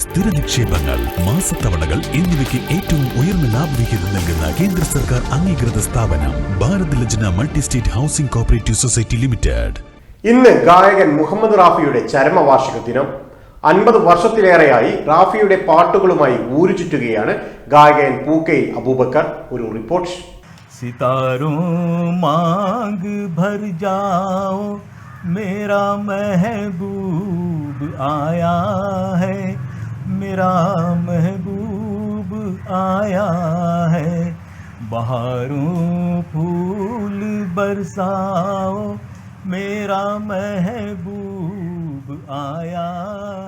സ്ഥിര നിക്ഷേപങ്ങൾ മാസത്തവണകൾ എന്നിവയ്ക്ക് ഏറ്റവും ഉയർന്ന ലാഭവിഹിതം നൽകുന്ന കേന്ദ്ര സർക്കാർ അംഗീകൃത സ്ഥാപനം Bharat Lajna multi state housing cooperative society limited. ഇന്ന് ഗായകൻ മുഹമ്മദ് റാഫിയുടെ ചരമവാർഷിക ദിനം. അൻപത് വർഷത്തിലേറെയായി റാഫിയുടെ പാട്ടുകളുമായി ഊരു ചുറ്റുകയാണ് ഗായകൻ പൂക്കെ അബൂബക്കർ. ഒരു റിപ്പോർട്ട്. സിതാരോ മാങ് ഭർ ജാओ മേരാ മെഹബൂബ് ആയാ ഹൈ. मेरा महबूब आया है बहारों फूल बरसाओ मेरा महबूब आया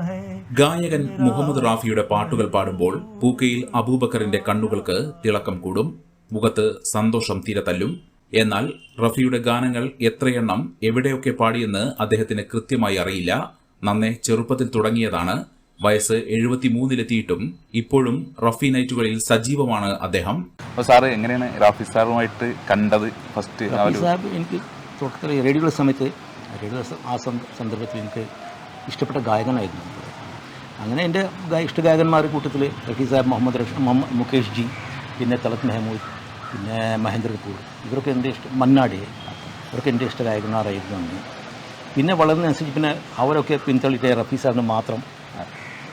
है ഗായകൻ മുഹമ്മദ് റാഫിയുടെ പാട്ടുകൾ പാടുമ്പോൾ പൂക്കയിൽ അബൂബക്കറിന്റെ കണ്ണുകൾക്ക് തിളക്കം കൂടും മുഖത്ത് സന്തോഷം തിരതല്ലും എന്നാൽ റഫിയുടെ ഗാനങ്ങൾ എത്രയെണ്ണം എവിടെയൊക്കെ പാടിയെന്ന് അദ്ദേഹത്തിന് കൃത്യമായി അറിയില്ല നന്നെ ചെറുപ്പത്തിൽ തുടങ്ങിയതാണ് വയസ്സ് എഴുപത്തിമൂന്നിലെത്തിയിട്ടും ഇപ്പോഴും റഫി നൈറ്റുകളിൽ സജീവമാണ് അദ്ദേഹം. അപ്പോൾ സാറ് എങ്ങനെയാണ് റാഫി സാറുമായിട്ട് കണ്ടത് ഫസ്റ്റ് സാഹിബ് എനിക്ക് തുടക്കത്തിൽ റേഡിയോയുടെ സമയത്ത് റേഡിയോ ആ സന്ദർഭത്തിൽ എനിക്ക് ഇഷ്ടപ്പെട്ട ഗായകനായിരുന്നു. അങ്ങനെ എന്റെ ഗായ ഇഷ്ട ഗായകന്മാരുടെ കൂട്ടത്തിൽ റഫി സാഹിബ് മുഹമ്മദ് റഷ് മുഹമ്മദ് മുകേഷ് ജി പിന്നെ തലത് മെഹമൂദ് പിന്നെ മഹേന്ദ്ര കപൂർ ഇവരൊക്കെ എന്റെ ഇഷ്ട മന്നാടി ഇവരൊക്കെ എന്റെ ഇഷ്ട ഗായകന്മാരായിരുന്നു അന്ന്. പിന്നെ വളർന്നതനുസരിച്ച് പിന്നെ അവരൊക്കെ പിന്തള്ളിയിട്ട് റഫി സാറിന് മാത്രം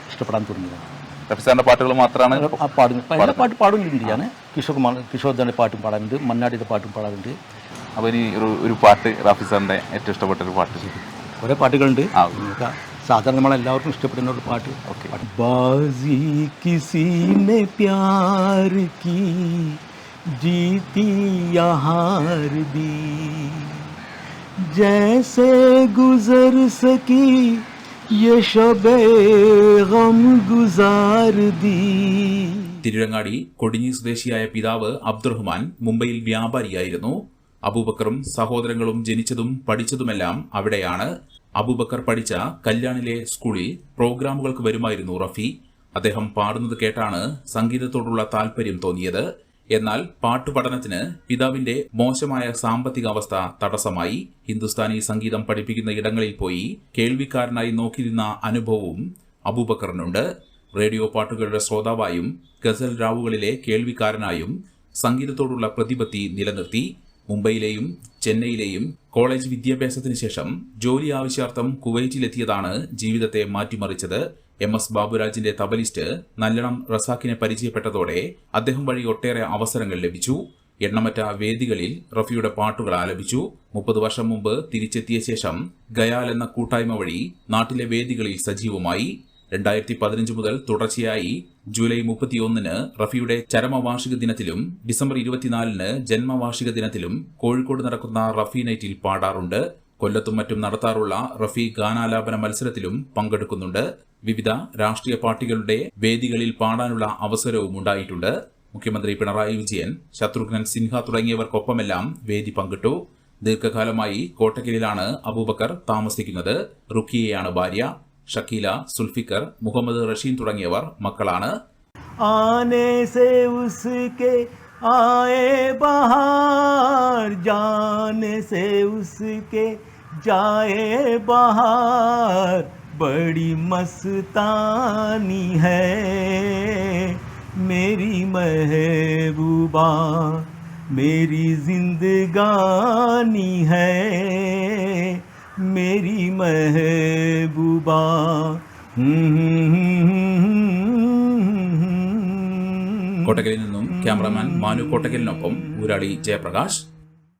ഇഷ്ടപ്പെടാൻ തുടങ്ങിയതാണ് റഫി സാറിന്റെ പാട്ടുകൾ മാത്രമാണ് ആ പാടുന്നു എല്ലാ പാട്ട് പാടുന്നുണ്ട് ഞാൻ കിഷോർ കുമാർ കിഷോർദാൻ്റെ പാട്ടും പാടാറുണ്ട് മന്നാടിയുടെ പാട്ടും പാടാറുണ്ട് അപ്പോൾ ഇനി ഒരു ഒരു പാട്ട് റാഫി സാറിന്റെ ഏറ്റവും ഇഷ്ടപ്പെട്ട ഒരു പാട്ട് കുറേ പാട്ടുകളുണ്ട് ആ. നമുക്ക് സാധാരണ നമ്മളെല്ലാവർക്കും ഇഷ്ടപ്പെടുന്ന ഒരു പാട്ട് ബാസി കിസി ने प्यार की जीती या हार दी जैसे गुजर सकी യേ ഷബേ തിരുരങ്ങാടി കൊടിഞ്ഞി സ്വദേശിയായ പിതാവ് അബ്ദുറഹ്മാൻ മുംബൈയിൽ വ്യാപാരിയായിരുന്നു. അബൂബക്കറും സഹോദരങ്ങളും ജനിച്ചതും പഠിച്ചതുമെല്ലാം അവിടെയാണ്. അബൂബക്കർ പഠിച്ച കല്യാണിലെ സ്കൂളിൽ പ്രോഗ്രാമുകൾക്ക് വരുമായിരുന്നു റഫി. അദ്ദേഹം പാടുന്നത് കേട്ടാണ് സംഗീതത്തോടുള്ള താൽപര്യം തോന്നിയത്. എന്നാൽ പാട്ടുപഠനത്തിന് പിതാവിന്റെ മോശമായ സാമ്പത്തിക അവസ്ഥ തടസ്സമായി ഹിന്ദുസ്ഥാനി സംഗീതം പഠിപ്പിക്കുന്ന ഇടങ്ങളിൽ പോയി കേൾവിക്കാരനായി നോക്കിയിരുന്ന അനുഭവവും അബൂബക്കറിനുണ്ട്. റേഡിയോ പാട്ടുകളുടെ ശ്രോതാവായും ഗസൽ രാവുകളിലെ കേൾവിക്കാരനായും സംഗീതത്തോടുള്ള പ്രതിപത്തി നിലനിർത്തി. മുംബൈയിലെയും ചെന്നൈയിലെയും കോളേജ് വിദ്യാഭ്യാസത്തിന് ശേഷം ജോലി ആവശ്യാർത്ഥം കുവൈറ്റിലെത്തിയതാണ് ജീവിതത്തെ മാറ്റിമറിച്ചത്. എം എസ് ബാബുരാജിന്റെ തബലിസ്റ്റ് നല്ലണം റസാഖിനെ പരിചയപ്പെട്ടതോടെ അദ്ദേഹം വഴി ഒട്ടേറെ അവസരങ്ങൾ ലഭിച്ചു. എണ്ണമറ്റ വേദികളിൽ റഫിയുടെ പാട്ടുകൾ ആലപിച്ചു. മുപ്പത് വർഷം മുമ്പ് തിരിച്ചെത്തിയ ശേഷം ഗയാൽ എന്ന കൂട്ടായ്മ വഴി നാട്ടിലെ വേദികളിൽ സജീവമായി. രണ്ടായിരത്തി പതിനഞ്ച് മുതൽ തുടർച്ചയായി ജൂലൈ മുപ്പത്തിയൊന്നിന് റഫിയുടെ ചരമവാർഷിക ദിനത്തിലും ഡിസംബർ ഇരുപത്തിനാലിന് ജന്മവാർഷിക ദിനത്തിലും കോഴിക്കോട് നടക്കുന്ന റഫി നൈറ്റിൽ പാടാറുണ്ട്. കൊല്ലത്തും മറ്റും നടത്താറുള്ള റഫി ഗാനാലാപന മത്സരത്തിലും പങ്കെടുക്കുന്നുണ്ട്. വിവിധ രാഷ്ട്രീയ പാർട്ടികളുടെ വേദികളിൽ പാടാനുള്ള അവസരവും ഉണ്ടായിട്ടുണ്ട്. മുഖ്യമന്ത്രി പിണറായി വിജയൻ ശത്രുഘ്നൻ സിൻഹ തുടങ്ങിയവർക്കൊപ്പമെല്ലാം വേദി പങ്കിട്ടു. ദീർഘകാലമായി കോട്ടക്കലിലാണ് അബൂബക്കർ താമസിക്കുന്നത്. റുക്കിയയാണ് ഭാര്യ. ഷക്കീല സുൽഫിക്കർ മുഹമ്മദ് റഷീൻ തുടങ്ങിയവർ മക്കളാണ്. ആയേ ബഹാർ ജാനേ സേ जाए बहार बड़ी मस्तानी है मेरी महबूबा मेरी जिंदगानी है मेरी महबूबा കോട്ടക്കലിൽ നിന്നും ക്യാമറമാൻ മാനു കോട്ടക്കലിനൊപ്പം ഊരാളി ജയപ്രകാശ്